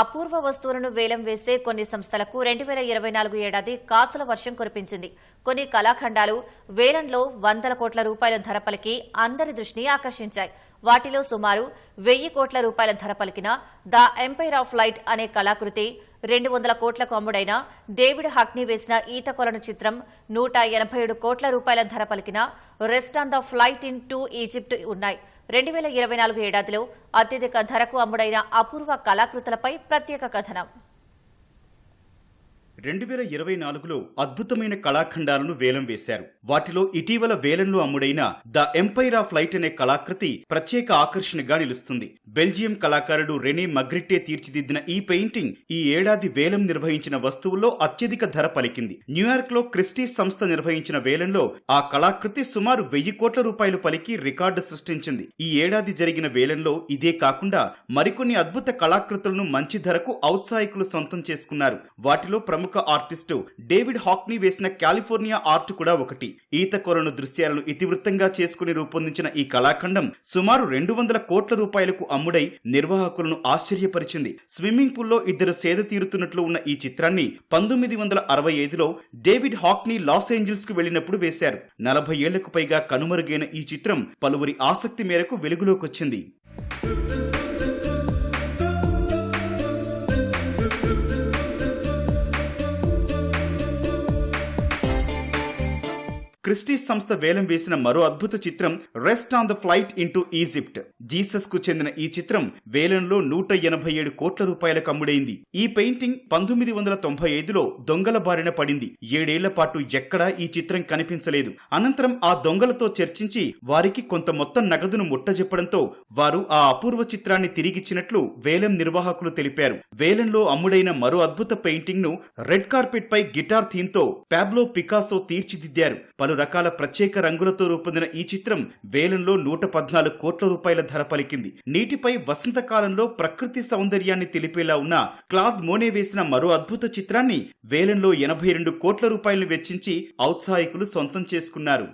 అపూర్వ వస్తువులను వేలం వేసే కొన్ని సంస్థలకు రెండు వేల ఇరవై నాలుగు ఏడాది కాసుల వర్షం కురిపించింది. కొన్ని కళాఖండాలు వేలంలో వందల కోట్ల రూపాయల ధర పలికి అందరి దృష్టిని ఆకర్షించాయి. వాటిలో సుమారు వెయ్యి కోట్ల రూపాయల ధర పలికిన ద ఎంపైర్ ఆఫ్ లైట్ అనే కళాకృతి రెండు వందల కోట్లకు అమ్ముడైన డేవిడ్ హక్నీ వేసిన ఈత కొలను చిత్రం నూట ఎనభై ఏడు కోట్ల రూపాయల ధర పలికిన Rest on the Flight into Egypt ఉన్నాయి. రెండు వేల ఇరవై నాలుగు ఏడాదిలో అత్యధిక ధరకు అమ్ముడైన అపూర్వ కళాకృతులపై ప్రత్యేక కథనం. రెండు వేల ఇరవై నాలుగులో అద్భుతమైన కళాఖండాలను వేలం వేశారు. వాటిలో ఇటీవల వేలంలో అమ్ముడైన ద ఎంపైర్ ఆఫ్ లైట్ అనే కళాకృతి ప్రత్యేక ఆకర్షణగా నిలుస్తుంది. బెల్జియం కళాకారుడు రెనే మగ్రిట్టే తీర్చిదిద్దిన ఈ పెయింటింగ్ ఈ ఏడాది వేలం నిర్వహించిన వస్తువుల్లో అత్యధిక ధర పలికింది. న్యూయార్క్లో క్రిస్టీస్ సంస్థ నిర్వహించిన వేలంలో ఆ కళాకృతి సుమారు వెయ్యి కోట్ల రూపాయలు పలికి రికార్డు సృష్టించింది. ఈ ఏడాది జరిగిన వేలంలో ఇదే కాకుండా మరికొన్ని అద్భుత కళాకృతులను మంచి ధరకు ఔత్సాహికులు సొంతం చేసుకున్నారు. వాటిలో ప్రముఖ ఆర్టిస్టు. డేవిడ్ హాక్నీ వేసిన కాలిఫోర్నియా ఆర్ట్ కూడా ఒకటి. ఈత కొలను దృశ్యాలను ఇతివృత్తంగా చేసుకుని రూపొందించిన ఈ కళాఖండం సుమారు రెండు వందల కోట్ల రూపాయలకు అమ్ముడై నిర్వాహకులను ఆశ్చర్యపరిచింది. స్విమ్మింగ్ పూల్లో ఇద్దరు సేద తీరుతున్నట్లు ఉన్న ఈ చిత్రాన్ని పంతొమ్మిది వందల అరవై ఐదులో డేవిడ్ హాక్నీ లాస్ ఏంజల్స్కు వెళ్ళినప్పుడు వేశారు. నలభై ఏళ్ళకు పైగా కనుమరుగైన ఈ చిత్రం పలువురి ఆసక్తి మేరకు వెలుగులోకొచ్చింది. క్రిస్టీస్ సంస్థ వేలం వేసిన మరో అద్భుత చిత్రం Rest on the Flight into Egypt. జీసస్కు చెందిన ఈ చిత్రం వేలంలో నూట ఎనభై ఏడు కోట్ల రూపాయలకు అమ్ముడైంది ఈ పెయింటింగ్ పంతొమ్మిది వందల తొంభై ఐదులో దొంగల బారిన పడింది. ఏడేళ్ళ పాటు ఎక్కడా ఈ చిత్రం కనిపించలేదు. అనంతరం ఆ దొంగలతో చర్చించి వారికి కొంత మొత్తం నగదును ముట్టజెప్పడంతో వారు ఆ అపూర్వ చిత్రాన్ని తిరిగిచ్చినట్లు వేలం నిర్వాహకులు తెలిపారు. వేలంలో అమ్ముడైన మరో అద్భుత పెయింటింగ్ను రెడ్ కార్పెట్ పై గిటార్ థీమ్తో పాబ్లో పికాసో తీర్చిదిద్దారు. పలు రకాల ప్రత్యేక రంగులతో రూపొందిన ఈ చిత్రం వేలంలో నూట పద్నాలుగు కోట్ల రూపాయల ధర పలికింది. నీటిపై వసంతకాలంలో ప్రకృతి సౌందర్యాన్ని తెలిపేలా ఉన్న క్లాద్ మోనే వేసిన మరో అద్భుత చిత్రాన్ని వేలంలో ఎనభై రెండు కోట్ల రూపాయలు వెచ్చించి ఔత్సాహికులు సొంతం చేసుకున్నారు.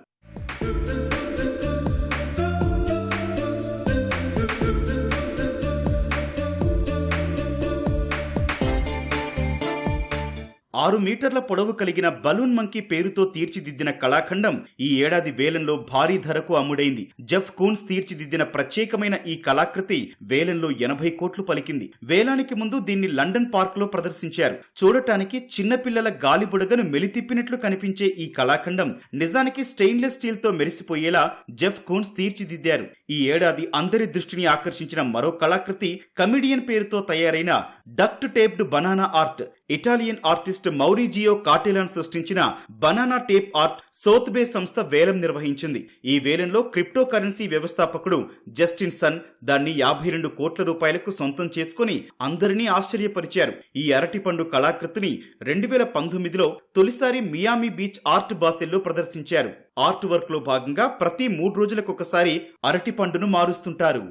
ఆరు మీటర్ల పొడవు కలిగిన బలూన్ మంకీ పేరుతో తీర్చిదిద్దిన కళాఖండం ఈ ఏడాది వేలంలో భారీ ధరకు అమ్ముడైంది. జెఫ్ కూన్స్ తీర్చిదిద్దిన ప్రత్యేకమైన ఈ కళాకృతి వేలంలో ఎనభై కోట్లు పలికింది. వేలానికి ముందు దీన్ని లండన్ పార్క్లో ప్రదర్శించారు. చూడటానికి చిన్నపిల్లల గాలి బుడగను మెలితిప్పినట్లు కనిపించే ఈ కళాఖండం నిజానికి స్టెయిన్లెస్ స్టీల్తో మెరిసిపోయేలా జెఫ్ కూన్స్ తీర్చిదిద్దారు. ఈ ఏడాది అందరి దృష్టిని ఆకర్షించిన మరో కళాకృతి కమిడియన్ పేరుతో తయారైన duct taped banana art. Italian artist Maurizio Cattelan సృష్టించిన banana tape art Sotheby's సంస్థ వేలం నిర్వహించింది. ఈ వేలంలో క్రిప్టో కరెన్సీ వ్యవస్థాపకుడు జస్టిన్ సన్ దాన్ని యాభై రెండు కోట్ల రూపాయలకు సొంతం చేసుకుని అందరినీ ఆశ్చర్యపరిచారు. ఈ అరటిపండు కళాకృతిని రెండు వేల పంతొమ్మిదిలో తొలిసారి మియామి బీచ్ ఆర్ట్ బాసెల్లో ప్రదర్శించారు. ఆర్ట్ వర్క్లో భాగంగా ప్రతి మూడు రోజులకొకసారి అరటిపండును మారుస్తుంటారు.